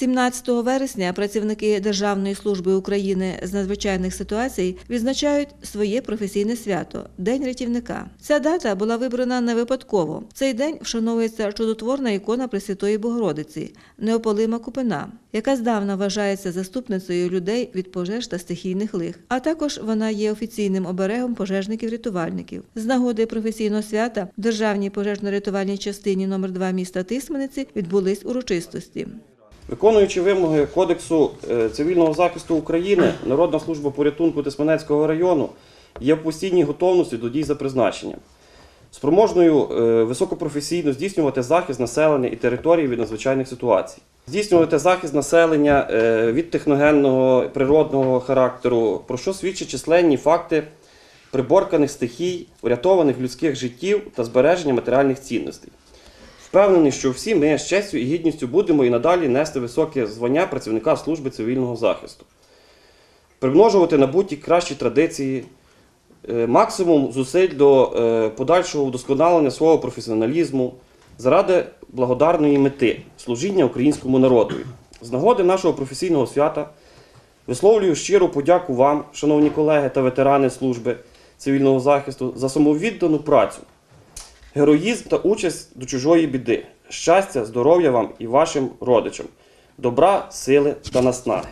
17 вересня працівники Державної служби України з надзвичайних ситуацій відзначають своє професійне свято День рятівника. Ця дата була вибрана не випадково. Цей день вшановується чудотворна ікона Пресвятої Богородиці Неопалима Купина, яка здавна вважається заступницею людей від пожеж та стихійних лих. А також вона є офіційним оберегом пожежників-рятувальників. З нагоди професійного свята в Державній пожежно-рятувальній частині номер 2 міста Тисмениці відбулись урочистості. Виконуючи вимоги Кодексу е, цивільного захисту України, Народна служба порятунку Тисменецького району є в постійній готовності до дій за призначенням, спроможною е, високопрофесійно здійснювати захист населення і території від надзвичайних ситуацій, здійснювати захист населення е, від техногенного природного характеру, про що свідчать численні факти приборканих стихій, врятованих людських життів та збереження матеріальних цінностей. Впевнений, що всі ми з честю і гідністю будемо і надалі нести високе звання працівника служби цивільного захисту, примножувати набуті кращі традиції, е, максимум зусиль до е, подальшого вдосконалення свого професіоналізму заради благодарної мети служіння українському народові. З нагоди нашого професійного свята висловлюю щиру подяку вам, шановні колеги та ветерани служби цивільного захисту, за самовіддану працю героїзм та участь до чужої біди, щастя, здоров'я вам і вашим родичам, добра, сили та наснаги.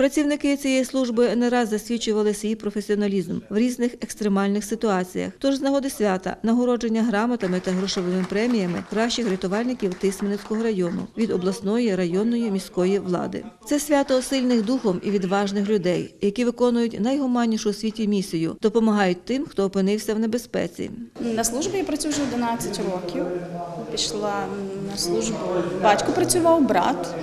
Працівники цієї служби не раз засвідчували свій професіоналізм в різних екстремальних ситуаціях. Тож з нагоди свята нагородження грамотами та грошовими преміями кращих рятувальників Тисменецького району від обласної, районної, міської влади. Це свято сильних духом і відважних людей, які виконують найгуманнішу у світі місію, допомагають тим, хто опинився в небезпеці. На службі я працюю вже 11 років. Пішла на службу. Батько працював, брат.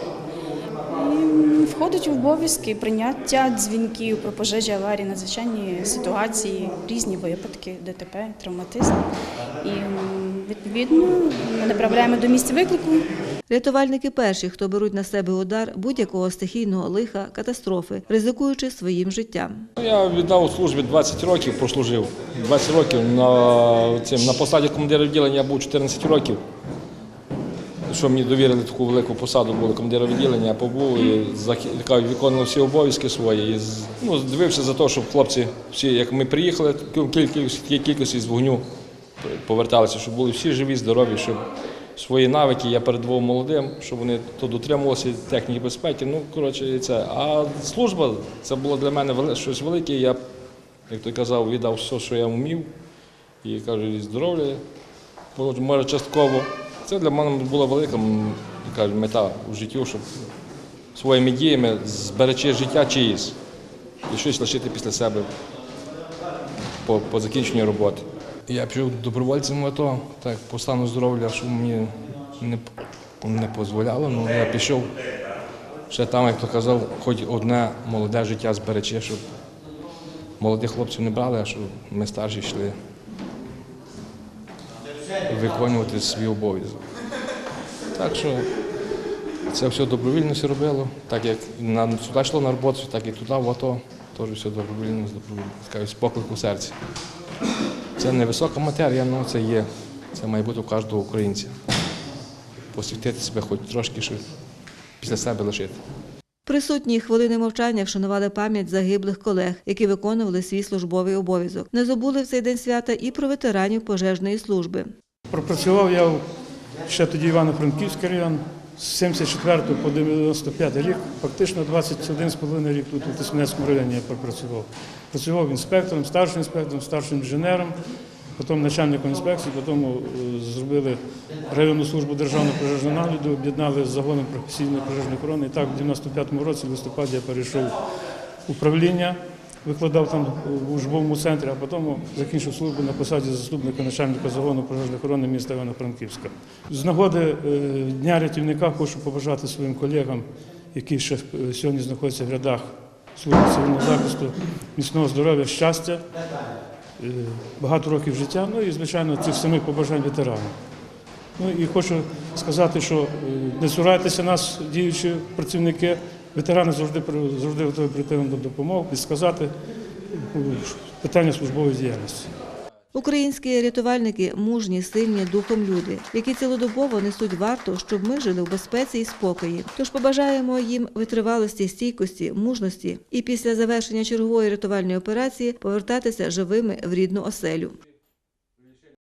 Входить в обов'язки прийняття дзвінків про пожежі, аварії, надзвичайні ситуації, різні випадки, ДТП, травматизм. І відповідно ми направляємо до місця виклику. Рятувальники перші, хто беруть на себе удар будь-якого стихійного лиха, катастрофи, ризикуючи своїм життям. Ну, Я віддав у службі 20 років, прослужив. 20 років на, цим, на посаді командира відділення я був 14 років. Що мені довірили таку велику посаду, були командира відділення, я побув і виконував всі обов'язки свої. І, ну, дивився за те, щоб хлопці, всі, як ми приїхали, кількість, кількості з вогню поверталися, щоб були всі живі, здорові, щоб свої навики я передавав молодим, щоб вони то дотримувалися техніки безпеки. Ну, коротше, це. А служба це було для мене щось велике. Я, як той казав, віддав все, що я вмів. І кажу, здоров'я, може, частково. Це для мене була велика кажу, мета у житті, щоб своїми діями зберечи життя чиїсь і щось лишити після себе по, по закінченню роботи. Я пішов добровольцем в АТО, так по стану здоров'я, що мені не, не дозволяло. Ну, я пішов ще там, як то казав, хоч одне молоде життя зберечи, щоб молодих хлопців не брали, а щоб ми старші йшли виконувати свій обов'язок. Так що це все добровільно все робило, так як на, сюди йшло на роботу, так і туди в АТО, теж все добровільно, з добровільно, з поклику серця. Це не висока матерія, але це є. Це має бути у кожного українця. Посвятити себе хоч трошки, щоб після себе лишити. Присутні хвилини мовчання вшанували пам'ять загиблих колег, які виконували свій службовий обов'язок. Не забули в цей день свята і про ветеранів пожежної служби. Пропрацював я ще тоді Івано-Франківський район з 74 по 95 рік, фактично 21,5 рік тут у Тисменецькому районі я пропрацював. Працював інспектором, старшим інспектором, старшим інженером, потім начальником інспекції, потім е, зробили районну службу державного пожежного нагляду, об'єднали з загоном професійної пожежної охорони. І так, в 95-му році, в листопаді, я перейшов в управління викладав там в учбовому центрі, а потім закінчив службу на посаді заступника начальника загону пожежної охорони міста Івано-Франківська. З нагоди е, Дня рятівника хочу побажати своїм колегам, які ще е, сьогодні знаходяться в рядах служби цивільного захисту, міцного здоров'я, щастя, багато років життя, ну і, звичайно, цих самих побажань ветеранам. Ну і хочу сказати, що е, не цурайтеся нас, діючі працівники. Ветерани завжди завжди готові прийти вам до допомоги, підсказати е, питання службової діяльності. Українські рятувальники мужні, сильні духом люди, які цілодобово несуть варту, щоб ми жили в безпеці і спокої. Тож побажаємо їм витривалості, стійкості, мужності і після завершення чергової рятувальної операції повертатися живими в рідну оселю.